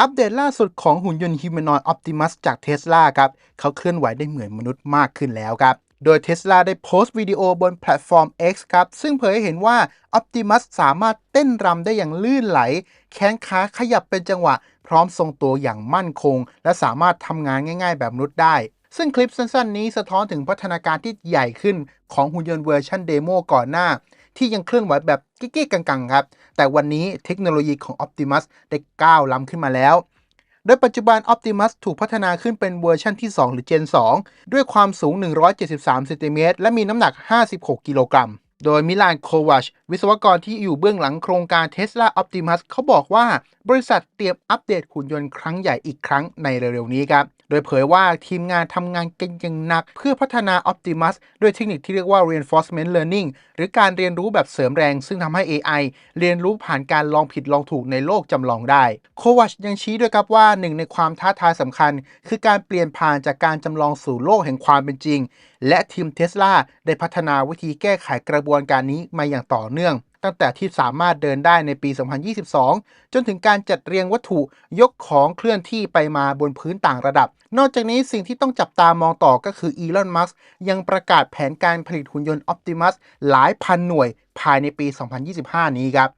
อัปเดตล่าสุดของหุ่นยนต์ Humanoid Optimus จาก Tesla ครับ เขาเคลื่อนไหวได้เหมือนมนุษย์มากขึ้นแล้วครับ โดย Tesla ได้โพสต์วิดีโอบนแพลตฟอร์ม X ครับ ซึ่งเผยให้เห็นว่า Optimus สามารถเต้นรำได้อย่างลื่นไหล แขนขาขยับเป็นจังหวะ พร้อมทรงตัวอย่างมั่นคง และสามารถทำงานง่ายๆ แบบมนุษย์ได้ ซึ่งคลิปสั้นๆ นี้สะท้อนถึงพัฒนาการที่ใหญ่ขึ้นของหุ่นยนต์เวอร์ชันเดโมก่อนหน้า ที่ยังเคลื่อนไหวแบบกี้กๆกังๆ ครับ แต่วันนี้เทคโนโลยีของ Optimus ได้ก้าวล้ำขึ้นมาแล้วโดยปัจจุบัน Optimus ถูกพัฒนาขึ้นเป็นเวอร์ชันที่ 2 หรือ Gen 2 ด้วยความสูง 173เซนติเมตรและมีน้ำหนัก 56 กิโลกรัม โดยมิลานโควาชวิศวกรที่อยู่เบื้องหลังโครงการ Tesla Optimus เขาบอกว่าบริษัทเตรียมอัปเดตหุ่นยนต์ครั้งใหญ่อีกครั้งในเร็วๆนี้ครับ โดยเผยว่าทีมงานทำงานกันอย่างหนัก เพื่อพัฒนา Optimus ด้วยเทคนิคที่เรียกว่า reinforcement learning หรือการเรียนรู้แบบเสริมแรง ซึ่งทำให้ AI เรียนรู้ผ่านการลองผิดลองถูกในโลกจำลองได้ โควัชยังชี้ด้วยครับว่าหนึ่งในความท้าทายสำคัญ คือการเปลี่ยนผ่านจากการจำลองสู่โลกแห่งความเป็นจริง และทีมเทสลาได้พัฒนาวิธีแก้ไขกระบวนการนี้มาอย่างต่อเนื่อง ตั้งแต่ที่สามารถเดินได้ในปี 2022 จนถึงการจัดเรียงวัตถุยกของเคลื่อนที่ไปมาบนพื้นต่างระดับ นอกจากนี้สิ่งที่ต้องจับตามองต่อก็คืออีลอน มัสก์ยังประกาศแผนการผลิตหุ่นยนต์ออพติมัสหลายพันหน่วยภายในปี 2025 นี้ครับ